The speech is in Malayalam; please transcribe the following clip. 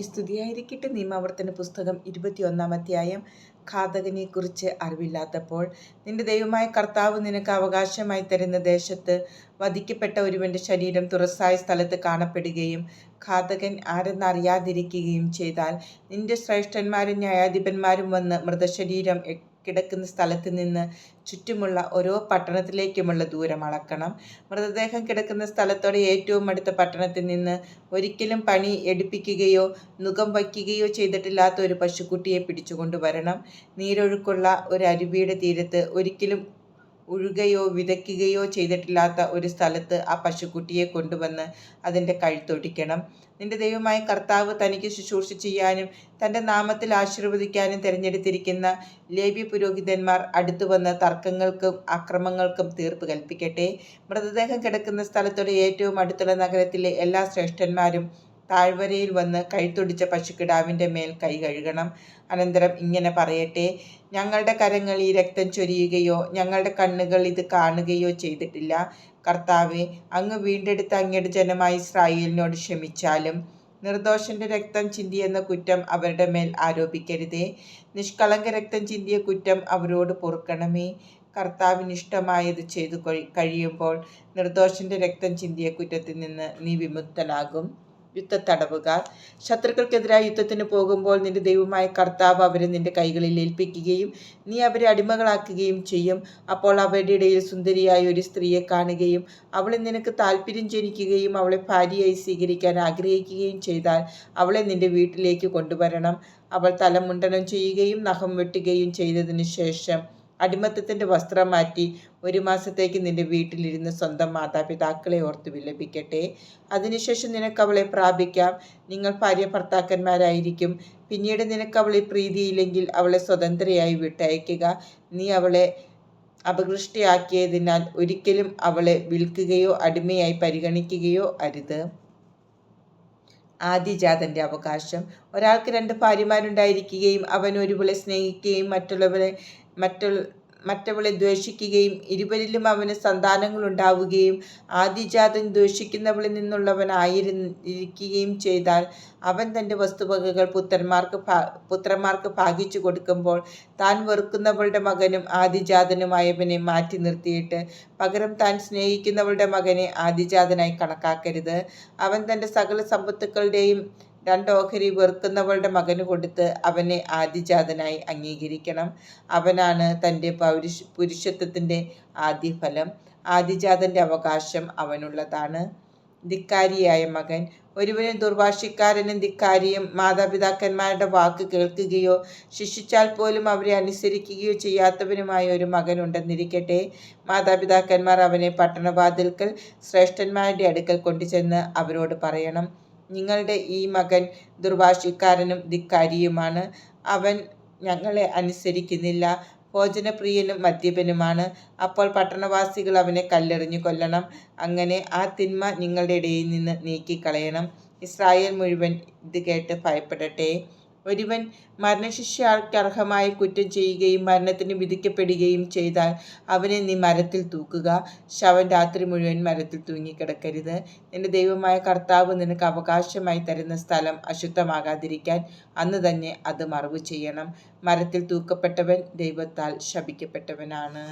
സ്തുതിയായിരിക്കട്ടെ. നിയമാവർത്തന പുസ്തകം ഇരുപത്തിയൊന്നാം അധ്യായം. ഘാതകനെക്കുറിച്ച് അറിവില്ലാത്തപ്പോൾ നിന്റെ ദൈവമായ കർത്താവ് നിനക്ക് അവകാശമായി തരുന്ന ദേശത്ത് വധിക്കപ്പെട്ട ഒരുവന്റെ ശരീരം തുറസായ സ്ഥലത്ത് കാണപ്പെടുകയും ഘാതകൻ ആരെന്നറിയാതിരിക്കുകയും ചെയ്താൽ നിന്റെ ശ്രേഷ്ഠന്മാരും ന്യായാധിപന്മാരും വന്ന് മൃതശരീരം കിടക്കുന്ന സ്ഥലത്ത് നിന്ന് ചുറ്റുമുള്ള ഓരോ പട്ടണത്തിലേക്കുമുള്ള ദൂരം അളക്കണം. മൃതദേഹം കിടക്കുന്ന സ്ഥലത്തോടെ ഏറ്റവും അടുത്ത പട്ടണത്തിൽ നിന്ന് ഒരിക്കലും പണി എടുപ്പിക്കുകയോ നുകം വയ്ക്കുകയോ ചെയ്തിട്ടില്ലാത്ത ഒരു പശുക്കുട്ടിയെ പിടിച്ചുകൊണ്ടുവരണം. നീരൊഴുക്കുള്ള ഒരു അരുവിയുടെ തീരത്ത് ഒരിക്കലും ഉഴുകയോ വിതയ്ക്കുകയോ ചെയ്തിട്ടില്ലാത്ത ഒരു സ്ഥലത്ത് ആ പശുക്കുട്ടിയെ കൊണ്ടുവന്ന് അതിന്റെ കഴുത്തൊടിക്കണം. നിന്റെ ദൈവമായ കർത്താവ് തനിക്ക് ശുശ്രൂഷ ചെയ്യാനും തന്റെ നാമത്തിൽ ആശീർവദിക്കാനും തിരഞ്ഞെടുത്തിരിക്കുന്ന ലേബി പുരോഹിതന്മാർ അടുത്തു വന്ന് തർക്കങ്ങൾക്കും അക്രമങ്ങൾക്കും തീർപ്പ് കൽപ്പിക്കട്ടെ. മൃതദേഹം കിടക്കുന്ന സ്ഥലത്തോടെ ഏറ്റവും അടുത്തുള്ള നഗരത്തിലെ എല്ലാ ശ്രേഷ്ഠന്മാരും താഴ്വരയിൽ വന്ന് കൈത്തൊടിച്ച പശുക്കിടാവിന്റെ മേൽ കൈ കഴുകണം. അനന്തരം ഇങ്ങനെ പറയട്ടെ ഞങ്ങളുടെ കരങ്ങൾ ഈ രക്തം ചൊരിയുകയോ ഞങ്ങളുടെ കണ്ണുകൾ ഇത് കാണുകയോ ചെയ്തിട്ടില്ല. കർത്താവെ അങ്ങ് വീണ്ടെടുത്ത അങ്ങയുടെ ജനമായി ഇസ്രായേലിനോട് ക്ഷമിച്ചാലും നിർദോഷന്റെ രക്തം ചിന്തിയെന്ന കുറ്റം അവരുടെ മേൽ ആരോപിക്കരുതേ. നിഷ്കളങ്ക രക്തം ചിന്തിയ കുറ്റം അവരോട് പൊറുക്കണമേ. കർത്താവിന് ഇഷ്ടമായത് ചെയ്തു കഴിയുമ്പോൾ നിർദോഷന്റെ രക്തം ചിന്തിയ കുറ്റത്തിൽ നിന്ന് നീ വിമുക്തനാകും. യുദ്ധത്തടവുകാർ. ശത്രുക്കൾക്കെതിരായ യുദ്ധത്തിന് പോകുമ്പോൾ നിന്റെ ദൈവമായ കർത്താവ് അവരെ നിന്റെ കൈകളിൽ ഏൽപ്പിക്കുകയും നീ അവരെ അടിമകളാക്കുകയും ചെയ്യും. അപ്പോൾ അവരുടെ ഇടയിൽ സുന്ദരിയായ ഒരു സ്ത്രീയെ കാണുകയും അവളെ നിനക്ക് താല്പര്യം ജനിക്കുകയും അവളെ ഭാര്യയായി സ്വീകരിക്കാൻ ആഗ്രഹിക്കുകയും ചെയ്താൽ അവളെ നിന്റെ വീട്ടിലേക്ക് കൊണ്ടുവരണം. അവൾ തലമുണ്ടനം ചെയ്യുകയും നഖം വെട്ടുകയും ചെയ്തതിനു ശേഷം അടിമത്തത്തിന്റെ വസ്ത്രം മാറ്റി ഒരു മാസത്തേക്ക് നിന്റെ വീട്ടിലിരുന്ന് സ്വന്തം മാതാപിതാക്കളെ ഓർത്ത് വിലപിക്കട്ടെ. അതിനുശേഷം നിനക്ക് അവളെ പ്രാപിക്കാം. നിങ്ങൾ ഭാര്യ ഭർത്താക്കന്മാരായിരിക്കും പിന്നീട് നിനക്ക് അവളെ പ്രീതിയില്ലെങ്കിൽ അവളെ സ്വതന്ത്രയായി വിട്ടയക്കുക. നീ അവളെ അപകൃഷ്ടിയാക്കിയതിനാൽ ഒരിക്കലും അവളെ വിൽക്കുകയോ അടിമയായി പരിഗണിക്കുകയോ അരുത്. ആദിജാതന്റെ അവകാശം. ഒരാൾക്ക് രണ്ട് ഭാര്യമാരുണ്ടായിരിക്കുകയും അവൻ ഒരുവളെ സ്നേഹിക്കുകയും മറ്റുള്ളവരെ മറ്റുള്ള മറ്റവളെ ദ്വേഷിക്കുകയും ഇരുവരിലും അവന് സന്താനങ്ങളുണ്ടാവുകയും ആദിജാതൻ ദ്വേഷിക്കുന്നവളിൽ നിന്നുള്ളവനായിരിക്കുകയും ചെയ്താൽ അവൻ തന്റെ വസ്തുവകകൾ പുത്രന്മാർക്ക് പുത്രന്മാർക്ക് ഭാഗിച്ചു കൊടുക്കുമ്പോൾ താൻ വെറുക്കുന്നവളുടെ മകനും ആദിജാതനുമായവനെ മാറ്റി നിർത്തിയിട്ട് പകരം താൻ സ്നേഹിക്കുന്നവളുടെ മകനെ ആദിജാതനായി കണക്കാക്കരുത്. അവൻ തന്റെ സകല സമ്പത്തുക്കളുടെയും രണ്ട് ഓഹരി വെറുക്കുന്നവളുടെ മകന് കൊടുത്ത് അവനെ ആദിജാതനായി അംഗീകരിക്കണം. അവനാണ് തന്റെ പൗരുഷ പുരുഷത്വത്തിന്റെ ആദ്യഫലം. ആദിജാതന്റെ അവകാശം അവനുള്ളതാണ്. ധിക്കാരിയായ മകൻ ഒരുവന് ദുർഭാഷിക്കാരനും ധിക്കാരിയും മാതാപിതാക്കന്മാരുടെ വാക്ക് കേൾക്കുകയോ ശിക്ഷിച്ചാൽ പോലും അവരെ അനുസരിക്കുകയോ ചെയ്യാത്തവനുമായ ഒരു മകൻ ഉണ്ടെന്നിരിക്കട്ടെ. മാതാപിതാക്കന്മാർ അവനെ പട്ടണവാതിൽക്കൽ ശ്രേഷ്ഠന്മാരുടെ അടുക്കൽ കൊണ്ടുചെന്ന് അവരോട് പറയണം. നിങ്ങളുടെ ഈ മകൻ ദുർഭാഷിക്കാരനും ധിക്കാരിയുമാണ്. അവൻ ഞങ്ങളെ അനുസരിക്കുന്നില്ല. ഭോജനപ്രിയനും മദ്യപനുമാണ്. അപ്പോൾ പട്ടണവാസികൾ അവനെ കല്ലെറിഞ്ഞു കൊല്ലണം. അങ്ങനെ ആ തിന്മ നിങ്ങളുടെ ഇടയിൽ നിന്ന് നീക്കിക്കളയണം. ഇസ്രായേൽ മുഴുവൻ ഇത് കേട്ട് ഭയപ്പെടട്ടെ. ഒരുവൻ മരണശിക്ഷാർഹമായ കുറ്റം ചെയ്യുകയും മരണത്തിന് വിധിക്കപ്പെടുകയും ചെയ്താൽ അവനെ നീ മരത്തിൽ തൂക്കുക. ശവൻ രാത്രി മുഴുവൻ മരത്തിൽ തൂങ്ങിക്കിടക്കരുത്. നിന്റെ ദൈവമായ കർത്താവ് നിനക്ക് അവകാശമായി തരുന്ന സ്ഥലം അശുദ്ധമാകാതിരിക്കാൻ അന്ന് തന്നെ അത് മറവ് ചെയ്യണം. മരത്തിൽ തൂക്കപ്പെട്ടവൻ ദൈവത്താൽ ശപിക്കപ്പെട്ടവനാണ്.